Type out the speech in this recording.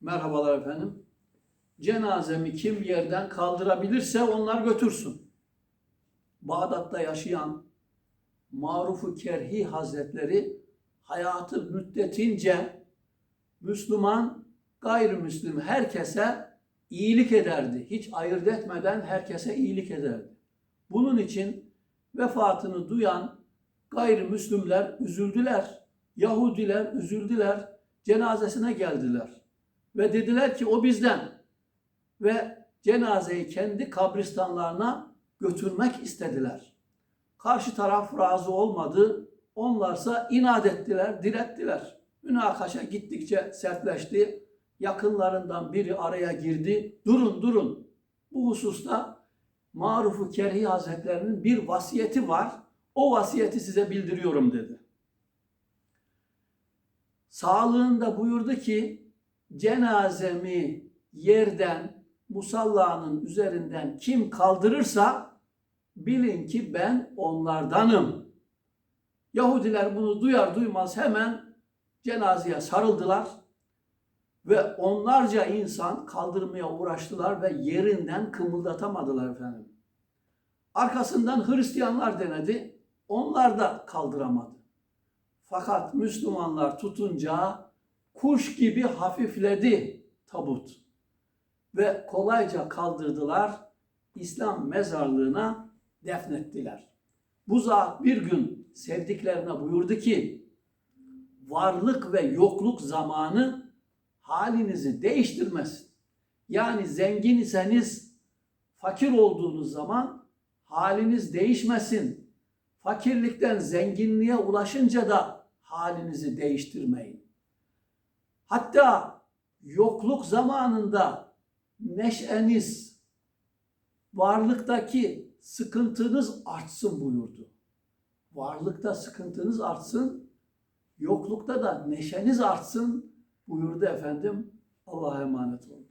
Merhabalar efendim. Cenazemi kim yerden kaldırabilirse onlar götürsün. Bağdat'ta yaşayan Marufu Kerhi Hazretleri hayatı müddetince Müslüman, gayrimüslim herkese iyilik ederdi. Hiç ayırt etmeden herkese iyilik ederdi. Bunun için vefatını duyan gayrimüslimler üzüldüler. Yahudiler üzüldüler. Cenazesine geldiler. Ve dediler ki o bizden. Ve cenazeyi kendi kabristanlarına götürmek istediler. Karşı taraf razı olmadı. Onlarsa inat ettiler, direttiler. Münakaşa gittikçe sertleşti. Yakınlarından biri araya girdi. Durun durun. Bu hususta Marufu Kerhi Hazretlerinin bir vasiyeti var. O vasiyeti size bildiriyorum dedi. Sağlığında buyurdu ki cenazemi yerden musallanın üzerinden kim kaldırırsa bilin ki ben onlardanım. Yahudiler bunu duyar duymaz hemen cenazeye sarıldılar ve onlarca insan kaldırmaya uğraştılar ve yerinden kımıldatamadılar efendim. Arkasından Hristiyanlar denedi. Onlar da kaldıramadı. Fakat Müslümanlar tutunca kuş gibi hafifledi tabut. Ve kolayca kaldırdılar. İslam mezarlığına defnettiler. Bu zat bir gün sevdiklerine buyurdu ki varlık ve yokluk zamanı halinizi değiştirmez. Yani zengin iseniz fakir olduğunuz zaman haliniz değişmesin. Fakirlikten zenginliğe ulaşınca da halinizi değiştirmeyin. Hatta yokluk zamanında neşeniz, varlıktaki sıkıntınız artsın buyurdu. Varlıkta sıkıntınız artsın, yoklukta da neşeniz artsın buyurdu efendim. Allah'a emanet olun.